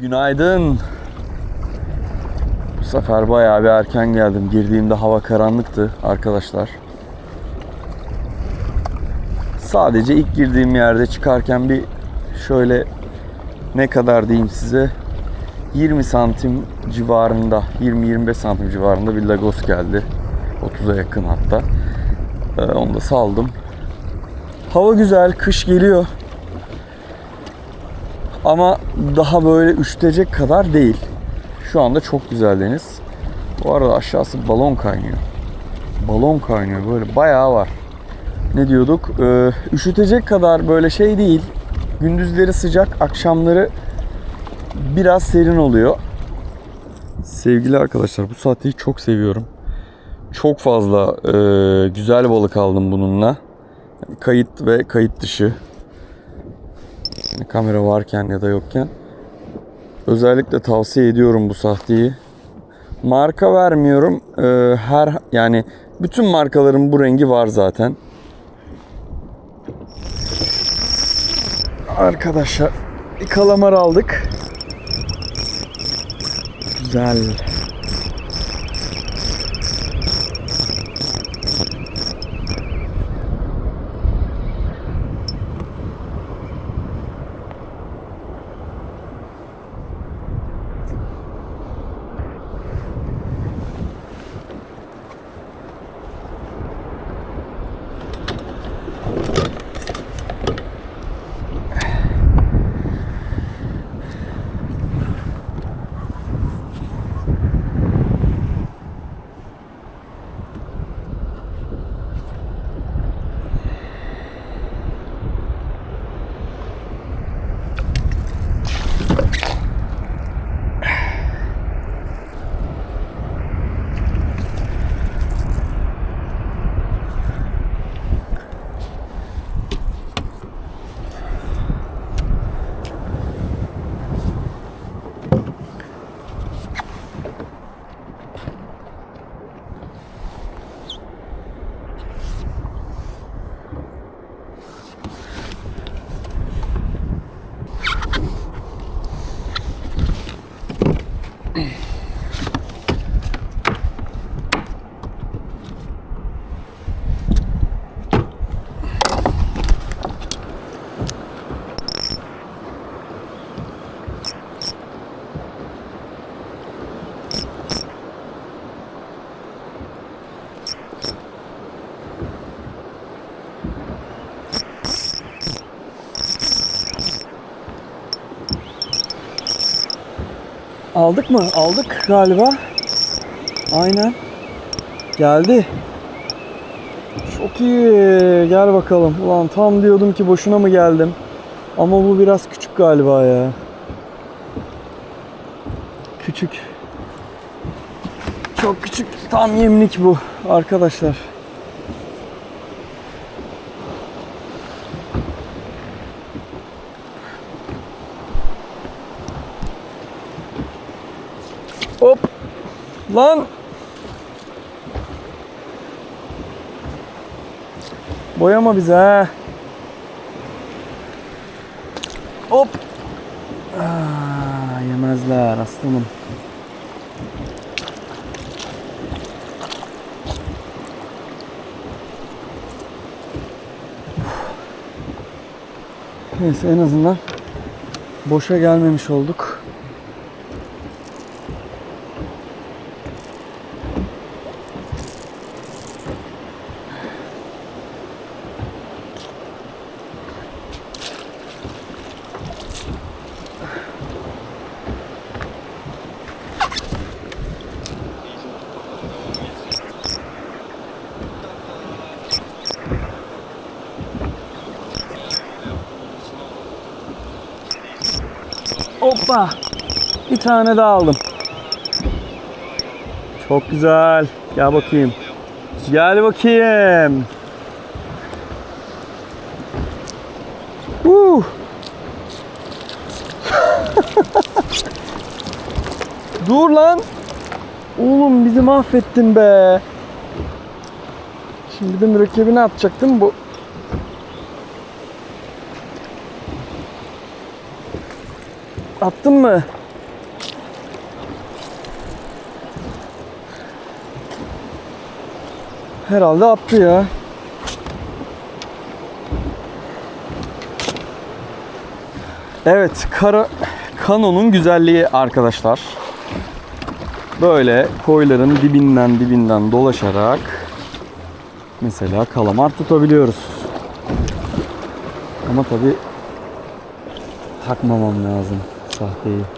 Günaydın. Bu sefer bayağı bir erken geldim. Girdiğimde hava karanlıktı arkadaşlar. Sadece ilk girdiğim yerde çıkarken bir şöyle ne kadar diyeyim size 20 santim civarında 20-25 santim civarında bir lagos geldi. 30'a yakın hatta. Ee, onu da saldım. Hava güzel, kış geliyor. Ama daha böyle üşütecek kadar değil. Şu anda çok güzel deniz. Bu arada aşağısı balon kaynıyor. Balon kaynıyor böyle bayağı var. Ne diyorduk? Ee, üşütecek kadar böyle şey değil. Gündüzleri sıcak, akşamları biraz serin oluyor. Sevgili arkadaşlar bu sahteyi çok seviyorum. Çok fazla e, güzel balık aldım bununla. Kayıt ve kayıt dışı. Kamera varken ya da yokken. Özellikle tavsiye ediyorum bu sahteyi. Marka vermiyorum. Ee, her yani bütün markaların bu rengi var zaten. Arkadaşlar bir kalamar aldık. Güzel. Aldık mı? Aldık galiba. Aynen. Geldi. Çok iyi. Gel bakalım. Ulan tam diyordum ki boşuna mı geldim. Ama bu biraz küçük galiba ya. Küçük. Çok küçük. Tam yemlik bu arkadaşlar. Lan. Boyama bize ha. Hop. Aa, yemezler aslanım. Neyse en azından boşa gelmemiş olduk. Hoppa. Bir tane daha aldım. Çok güzel. Gel bakayım. Gel bakayım. Uh. Dur lan. Oğlum bizi mahvettin be. Şimdi de mürekkebini atacaktım bu. Attın mı? Herhalde attı ya. Evet, kara Kano'nun güzelliği arkadaşlar. Böyle koyların dibinden dibinden dolaşarak mesela kalamar tutabiliyoruz. Ama tabi takmamam lazım sahteyi.